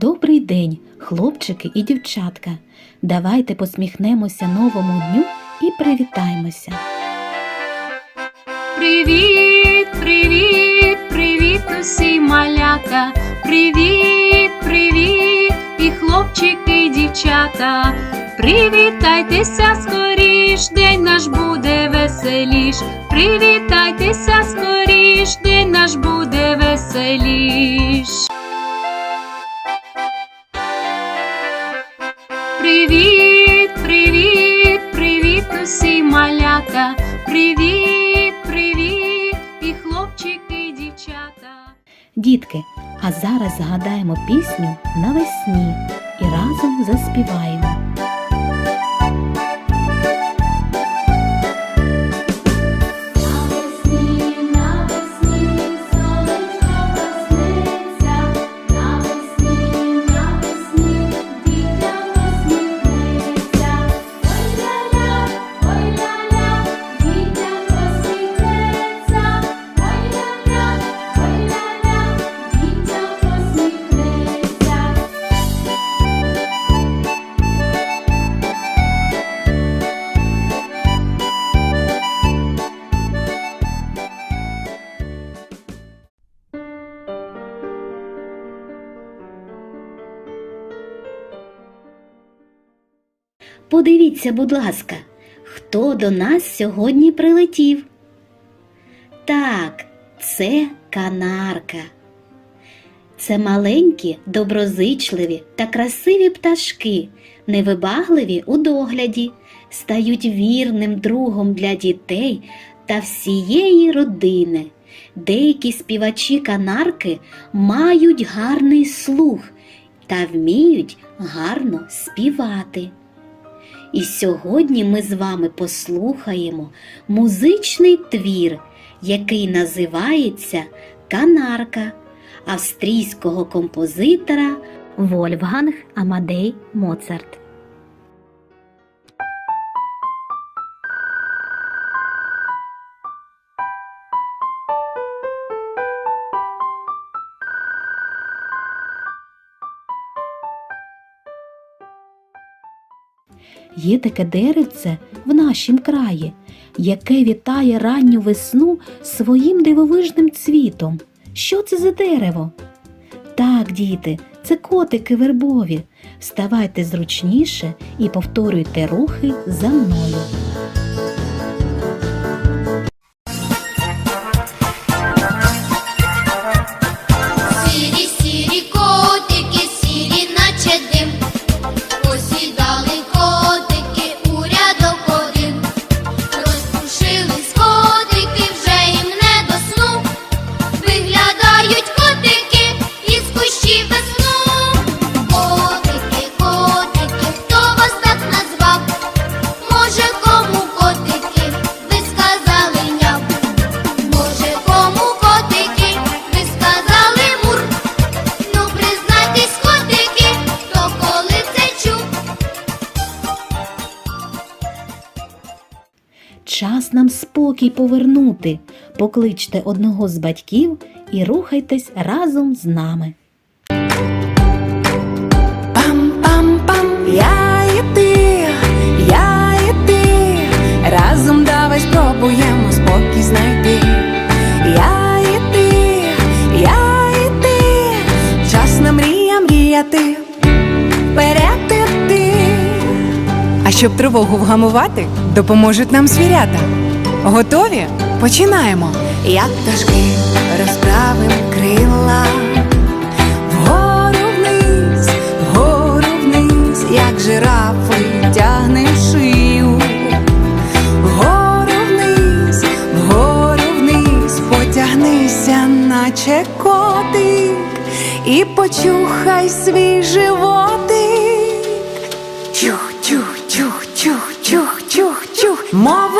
Добрий день, хлопчики і дівчатка. Давайте посміхнемося новому дню і привітаємося. Привіт, привіт, привіт, усі малята. Привіт, привіт, і хлопчики, і дівчата. Привітайтеся скоріш, день наш буде веселіш. Привітайтеся скоріш, Привіт, привіт, привіт, усі малята. Привіт, привіт, і хлопчики, і дівчата. Дітки, а зараз згадаємо пісню навесні і разом заспіваємо. Подивіться, будь ласка, хто до нас сьогодні прилетів? Так, це канарка. Це маленькі, доброзичливі та красиві пташки, невибагливі у догляді, стають вірним другом для дітей та всієї родини. Деякі співачі канарки мають гарний слух та вміють гарно співати. І сьогодні ми з вами послухаємо музичний твір, який називається Канарка австрійського композитора Вольфганг Амадей Моцарт. Є таке деревце в нашім краї, яке вітає ранню весну своїм дивовижним цвітом. Що це за дерево? Так, діти, це котики вербові. Вставайте зручніше і повторюйте рухи за мною. Спокій повернути. Покличте одного з батьків і рухайтесь разом з нами. Пам-пам-пам, я і ти, я і ти, разом давай спробуємо спокій знайти. Я і ти, я і ти, час на мрія мріяти, вперед. А щоб тривогу вгамувати, допоможуть нам звірята. Готові? Починаємо. Як пташки розправим крила. Вгору вниз, вгору вниз, як жирафи тягне шию. Вгору вниз, вгору вниз, потягнися, наче котик, і почухай свій животик. Чух, чух, чух, чух, чух, чух, чух, мов